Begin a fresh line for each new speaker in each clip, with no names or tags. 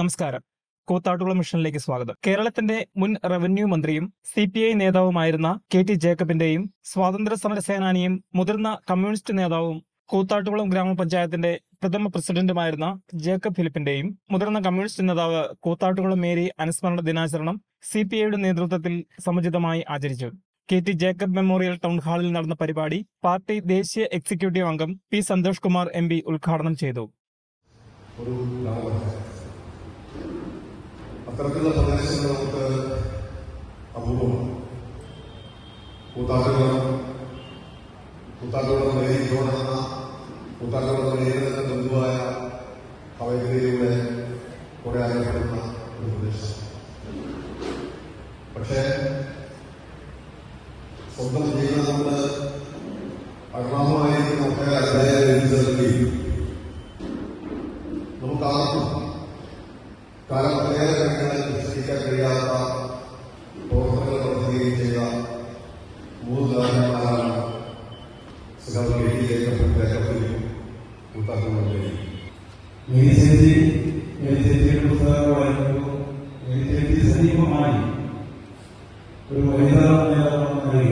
നമസ്കാരം. കൂത്താട്ടുകുളം മിഷനിലേക്ക് സ്വാഗതം. കേരളത്തിന്റെ മുൻ റവന്യൂ മന്ത്രിയും സി പി ഐ നേതാവുമായിരുന്ന കെ ടി ജേക്കബിന്റെയും സ്വാതന്ത്ര്യ സമര സേനാനിയും മുതിർന്ന കമ്മ്യൂണിസ്റ്റ് നേതാവും കൂത്താട്ടുകുളം ഗ്രാമപഞ്ചായത്തിന്റെ പ്രഥമ പ്രസിഡന്റുമായിരുന്ന ജേക്കബ് ഫിലിപ്പിന്റെയും മുതിർന്ന കമ്മ്യൂണിസ്റ്റ് നേതാവ് കൂത്താട്ടുകുളം മേരി അനുസ്മരണ ദിനാചരണം സി പി ഐയുടെ നേതൃത്വത്തിൽ സമുചിതമായി ആചരിച്ചു. K T Jacob memorial town ഹാളിൽ നടന്ന പരിപാടി പാർട്ടി ദേശീയ എക്സിക്യൂട്ടീവ് അംഗം P Santhosh Kumar M P ഉദ്ഘാടനം ചെയ്തു.
അത്തരത്തിലുള്ള പ്രദേശങ്ങൾ നമുക്ക് അപൂർവമാണ് കൂത്താട്ടുകുളം കൂത്താട്ടുകുളം നേരി തോന്നുന്ന കൂത്താട്ടുകുളം നേരിടുന്ന ബന്ധുവായ അവൈദ്യയിലൂടെ കുറെ അറിയപ്പെടുന്ന ഒരു പ്രദേശം പക്ഷേ സ്വന്തം ജീവിതം കൊണ്ട് അഗ്രാമമായിരിക്കുന്ന ഒക്കെ അദ്ദേഹം നമുക്ക് നമുക്കാർക്കും കഴിയാത്ത പ്രവർത്തനങ്ങൾ നടത്തുകയും ചെയ്ത മൂന്ന് ഗാനന്മാരാണ് സുഖം എഴുതിയേക്കും കൂട്ടാക്കുന്നുണ്ടെങ്കിൽ
മേരിച്ചേച്ചി മേരിച്ചേച്ചിയുടെ പുസ്തകം വായിക്കുമ്പോൾ ഒരു വനിതാ നേതാവായി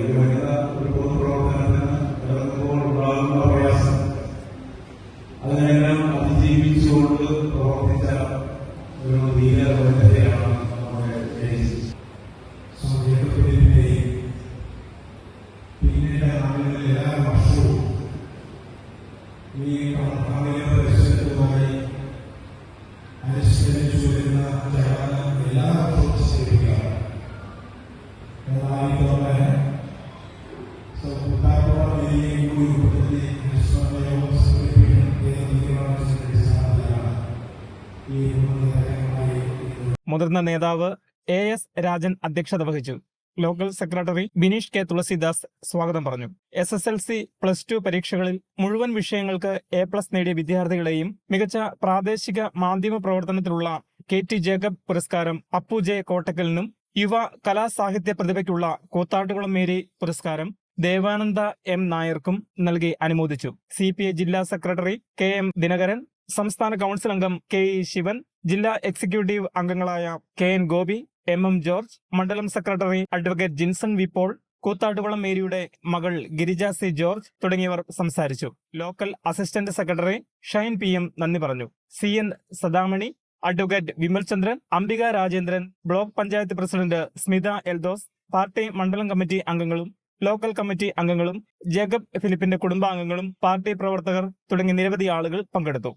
മുതിർന്ന നേതാവ് എ എസ് രാജൻ അധ്യക്ഷത വഹിച്ചു. Local secretary Bineesh K. Thulasidas സ്വാഗതം പറഞ്ഞു. S S L C plus two പരീക്ഷകളിൽ മുഴുവൻ വിഷയങ്ങൾക്ക് എ പ്ലസ് നേടിയ വിദ്യാർത്ഥികളെയും മികച്ച പ്രാദേശിക മാധ്യമ പ്രവർത്തനത്തിലുള്ള കെ. ടി. ജേക്കബ് പുരസ്കാരം അപ്പു ജെ. കോട്ടക്കലിനും യുവ കലാസാഹിത്യ പ്രതിഭയ്ക്കുള്ള കൂത്താട്ടുകുളം മേരി പുരസ്കാരം ദേവാനന്ദ എം. നായർക്കും നൽകി അനുമോദിച്ചു. സി. പി. ഐ ജില്ലാ സെക്രട്ടറി കെ. എം. ദിനകരൻ സംസ്ഥാന കൗൺസിൽ അംഗം കെ. ഇ. ശിവൻ ജില്ലാ എക്സിക്യൂട്ടീവ് അംഗങ്ങളായ K. N. Gopi M M George മണ്ഡലം secretary advocate Jinson V Paul Koothattukulam മേരിയുടെ മകൾ ഗിരിജ സി ജോർജ് തുടങ്ങിയവർ സംസാരിച്ചു. Local assistant secretary Shine P M നന്ദി പറഞ്ഞു. C N Sadamani advocate Vimalchandran Ambika Rajendran block panchayat president Smitha Eldhose party മണ്ഡലം committee അംഗങ്ങളും local committee അംഗങ്ങളും ജേക്കബ് ഫിലിപ്പിന്റെ കുടുംബാംഗങ്ങളും പാർട്ടി പ്രവർത്തകർ തുടങ്ങിയ നിരവധി ആളുകൾ പങ്കെടുത്തു.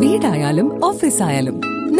വീടായാലും ഓഫീസായാലും